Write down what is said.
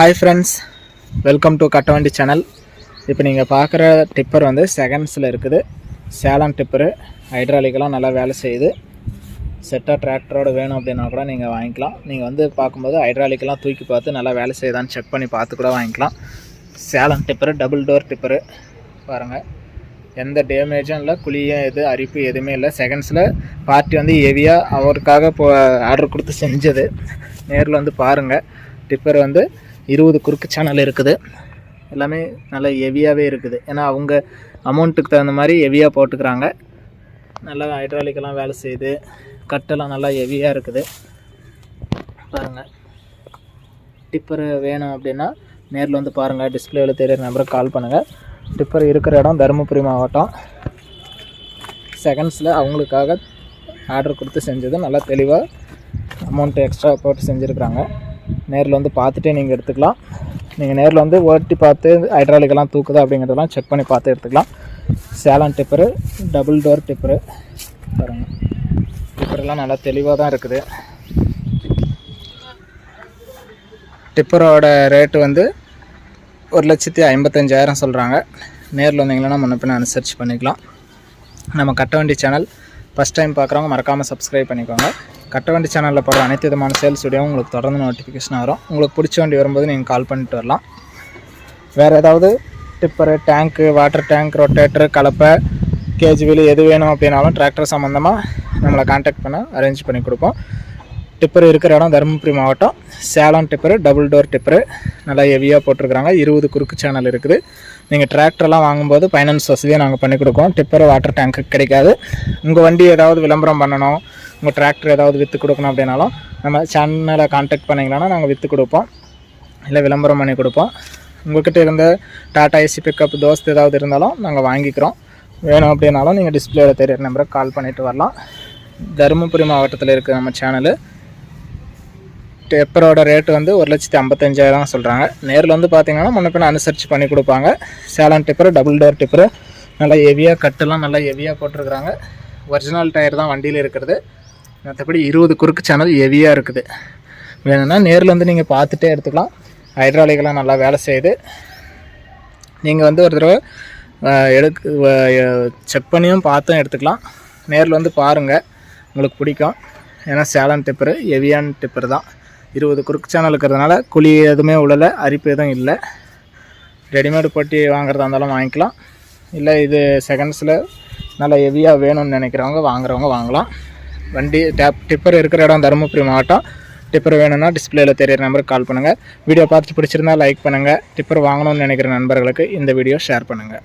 Hi friends welcome to Kattavandi channel இப்போ நீங்கள் பார்க்குற டிப்பர் வந்து செகண்ட்ஸில் இருக்குது. சேலம் டிப்பரு ஹைட்ராலிக்கெல்லாம் நல்லா வேலை செய்யுது. செட்டாக டிராக்டரோட வேணும் அப்படின்னா கூட நீங்கள் வாங்கிக்கலாம். நீங்கள் வந்து பார்க்கும்போது ஹைட்ராலிக்கெல்லாம் தூக்கி பார்த்து நல்லா வேலை செய்யுதான்னு செக் பண்ணி பார்த்து கூட வாங்கிக்கலாம். Salem tipper double door tipper பாருங்கள் எந்த டேமேஜும் இல்லை குழியும் எது அரிப்பு எதுவுமே இல்லை. செகண்ட்ஸில் பார்ட்டி வந்து ஹெவியாக அவருக்காக இப்போ ஆர்டர் கொடுத்து செஞ்சது. நேரில் வந்து பாருங்கள் டிப்பர் வந்து இருபது குறுக்கு சேனல் இருக்குது. எல்லாமே நல்ல ஹெவியாகவே இருக்குது. ஏன்னா அவங்க அமௌண்ட்டுக்கு தகுந்த மாதிரி ஹெவியாக போட்டுக்கிறாங்க. நல்லா ஹைட்ராலிக்கெல்லாம் வேலை செய்யுது. கட்டெல்லாம் நல்லா ஹெவியாக இருக்குது. பாருங்கள் டிப்பர் வேணும் அப்படின்னா நேரில் வந்து பாருங்கள் டிஸ்பிளேவில் தெரியிற நம்பருக்கு கால் பண்ணுங்கள் டிப்பர் இருக்கிற இடம் தருமபுரி மாவட்டம். செகண்ட்ஸில் அவங்களுக்காக ஆர்டர் கொடுத்து செஞ்சது. நல்லா தெளிவாக அமௌண்ட்டு எக்ஸ்ட்ரா போட்டு செஞ்சுருக்குறாங்க. நேரில் வந்து பார்த்துட்டே நீங்கள் எடுத்துக்கலாம். நீங்கள் நேரில் வந்து ஓட்டி பார்த்து ஹைட்ராலிக்கெல்லாம் தூக்குதா அப்படிங்கிறதெல்லாம் செக் பண்ணி பார்த்து எடுத்துக்கலாம். Salem tipper double door tipper. பாருங்கள் டிப்பரெல்லாம் நல்லா தெளிவாக தான் இருக்குது. டிப்பரோட ரேட்டு வந்து ஒரு லட்சத்தி ஐம்பத்தஞ்சாயிரம் சொல்கிறாங்க நேரில் வந்தீங்கன்னா முன்ன பின்ன அனுசரித்து பண்ணிக்கலாம். நம்ம கட்ட வேண்டிய சேனல் ஃபஸ்ட் டைம் பார்க்குறவங்க மறக்காமல் சப்ஸ்கிரைப் பண்ணிக்கோங்க. கட்ட வண்டி சேனலில் போடுற அனைத்து விதமான சேல்ஸ் உங்களுக்கு தொடர்ந்து நோட்டிஃபிகேஷன் வரும். உங்களுக்கு பிடிச்ச வண்டி வரும்போது நீங்கள் கால் பண்ணிட்டு வரலாம். வேறு ஏதாவது tipper tank water tank rotator கலப்பை கேஜி வீல் எது வேணும் அப்படின்னாலும் டிராக்டர் சம்மந்தமாக நம்மளை காண்டாக்ட் பண்ண அரேஞ்ச் பண்ணி கொடுப்போம். டிப்பர் இருக்கிற இடம் தருமபுரி மாவட்டம். Salem tipper double door tipper நல்லா ஹெவியாக போட்டிருக்கிறாங்க. இருபது குறுக்கு சேனல் இருக்குது. நீங்கள் டிராக்டர்லாம் வாங்கும்போது ஃபைனான்ஸ் வசதியை நாங்கள் பண்ணி கொடுக்கோம் டிப்பர் வாட்டர் டேங்க்கு கிடைக்காது. உங்கள் வண்டி ஏதாவது விளம்பரம் பண்ணணும் உங்கள் டிராக்டர் ஏதாவது விற்று கொடுக்கணும் அப்படின்னாலும் நம்ம சேனலை காண்டாக்ட் பண்ணிங்கன்னா நாங்கள் விற்று கொடுப்போம். இல்லை விளம்பரம் பண்ணி கொடுப்போம். உங்கள்கிட்ட இருந்த டாடா ஏசி பிக்கப் தோஸ்த் ஏதாவது இருந்தாலும் நாங்கள் வாங்கிக்கிறோம். வேணும் அப்படின்னாலும் நீங்கள் டிஸ்பிளேயில் தெரியுற நம்பருக்கு கால் பண்ணிவிட்டு வரலாம். தருமபுரி மாவட்டத்தில் இருக்குது நம்ம சேனலு டெப்பரோட ரேட்டு வந்து ஒரு லட்சத்தி ஐம்பத்தஞ்சாயிரம் சொல்கிறாங்க நேரில் வந்து பார்த்தீங்கன்னா முன்ன பின்ன அனுசரித்து பண்ணி கொடுப்பாங்க. Salem tipper double door tipper நல்லா ஹெவியாக கட்டெல்லாம் நல்லா ஹெவியாக போட்டிருக்கிறாங்க. ஒரிஜினல் டயர் தான் வண்டியில் இருக்கிறது. மற்றபடி இருபது குறுக்கு சேனல் ஹெவியாக இருக்குது. வேணும்னா நேரில் வந்து நீங்கள் பார்த்துட்டே எடுத்துக்கலாம். ஹைட்ராலிக்கெலாம் நல்லா வேலை செய்யுது. நீங்கள் வந்து ஒரு தடவை எடுக்க எடுக்கு செக் பண்ணியும் பார்த்தும் எடுத்துக்கலாம். நேரில் வந்து பாருங்கள் உங்களுக்கு பிடிக்கும். ஏன்னா சேலன் டிப்பரு ஹெவியான டிப்பர் தான். இருபது குறுக்கு சேனல் இருக்கிறதுனால குழி எதுவுமே உழலை அரிப்பு எதுவும் இல்லை. ரெடிமேடு போட்டி வாங்குறதா இருந்தாலும் வாங்கிக்கலாம். இல்லை இது செகண்ட்ஸில் நல்லா ஹெவியாக வேணும்னு நினைக்கிறவங்க வாங்குறவங்க வாங்கலாம். வண்டி டேப் டிப்பர் இருக்கிற இடம் தருமபுரி மாவட்டம். டிப்பர் வேணும்னா டிஸ்பிளேயில் தெரியிற நம்பருக்கு கால் பண்ணுங்கள் வீடியோ பார்த்து பிடிச்சிருந்தா லைக் பண்ணுங்கள் டிப்பர் வாங்கணும்னு நினைக்கிற நண்பர்களுக்கு இந்த வீடியோ ஷேர் பண்ணுங்கள்